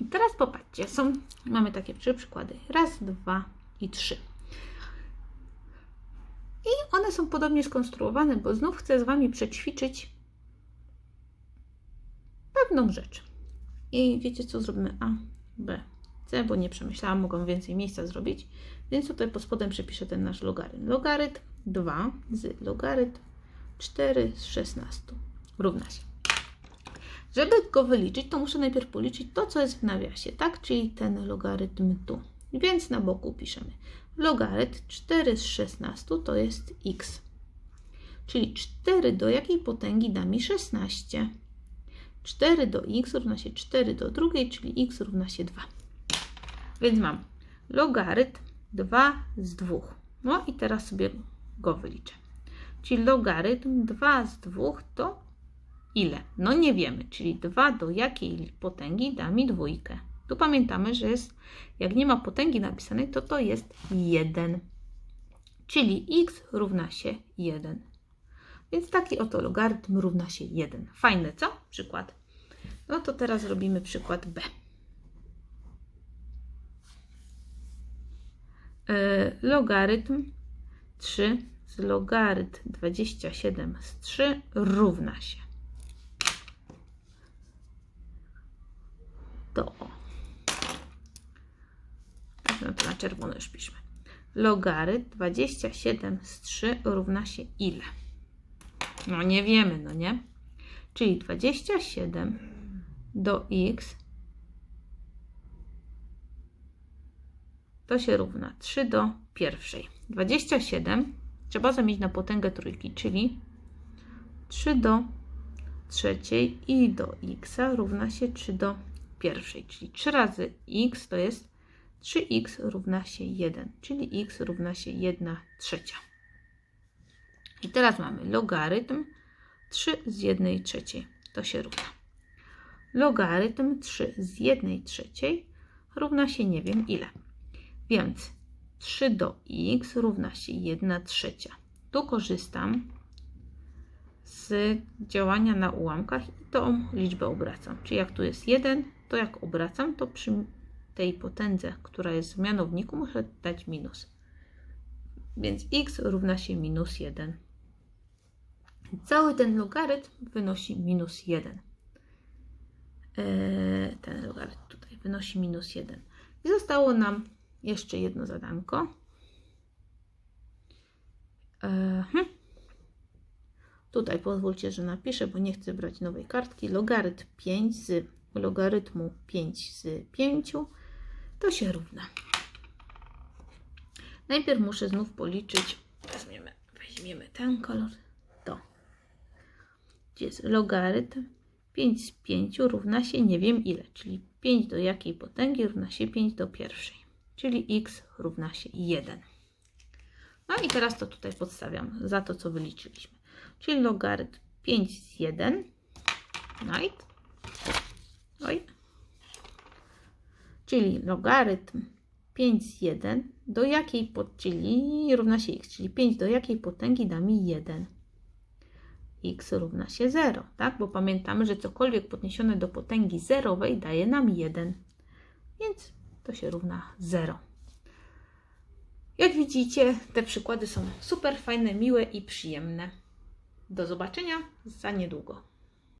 I teraz popatrzcie, są, mamy takie trzy przykłady. Raz, dwa i trzy. I one są podobnie skonstruowane, bo znów chcę z Wami przećwiczyć pewną rzecz. I wiecie co, zrobimy A, B, C, bo nie przemyślałam, mogą więcej miejsca zrobić. Więc tutaj pod spodem przepiszę ten nasz logarytm. Logarytm 2 z logarytm 4 z 16 równa się. Żeby go wyliczyć, to muszę najpierw policzyć to, co jest w nawiasie, tak? Czyli ten logarytm tu. Więc na boku piszemy logarytm 4 z 16 to jest x. Czyli 4 do jakiej potęgi da mi 16? 4 do x równa się 4 do drugiej, czyli x równa się 2. Więc mam logarytm 2 z 2. No i teraz sobie go wyliczę. Czyli logarytm 2 z 2 to ile? No nie wiemy, czyli 2 do jakiej potęgi da mi dwójkę. Tu pamiętamy, że jest, jak nie ma potęgi napisanej, to to jest 1. Czyli x równa się 1. Więc taki oto logarytm równa się 1. Fajne, co? Przykład. No to teraz robimy przykład B. E, logarytm 3 z logarytm 27 z 3 równa się. To. No to na czerwono już piszmy. Logarytm 27 z 3 równa się ile? No nie wiemy, no nie? Czyli 27 do x to się równa 3 do pierwszej. 27 trzeba zamienić na potęgę trójki, czyli 3 do trzeciej i do x równa się 3 do pierwszej, czyli 3 razy x to jest 3x równa się 1, czyli x równa się 1 trzecia. I teraz mamy logarytm 3 z 1 trzeciej, to się równa. Logarytm 3 z 1 trzeciej równa się nie wiem ile. Więc 3 do x równa się 1 trzecia. Tu korzystam z działania na ułamkach i tą liczbę obracam. Czyli jak tu jest 1, to jak obracam, to przy tej potędze, która jest w mianowniku, muszę dać minus. Więc x równa się minus 1. Cały ten logarytm wynosi minus 1. Eee, ten logarytm tutaj wynosi minus 1. I zostało nam jeszcze jedno zadanko. Eee, hm. Tutaj pozwólcie, że napiszę, bo nie chcę brać nowej kartki. Logarytm 5 z logarytmu 5 z 5 to się równa. Najpierw muszę znów policzyć. Weźmiemy, weźmiemy ten kolor. To. Gdzie jest logarytm 5 z 5 równa się nie wiem ile, czyli 5 do jakiej potęgi równa się 5 do pierwszej, czyli x równa się 1. No i teraz to tutaj podstawiam za to, co wyliczyliśmy. Czyli logarytm 5 z 1, right? Oj. Czyli logarytm 5 z 1 do jakiej, czyli równa się x, czyli 5 do jakiej potęgi da mi 1 x równa się 0, tak? Bo pamiętamy, że cokolwiek podniesione do potęgi zerowej daje nam 1, więc to się równa 0. Jak widzicie, te przykłady są super fajne, miłe i przyjemne. Do zobaczenia za niedługo.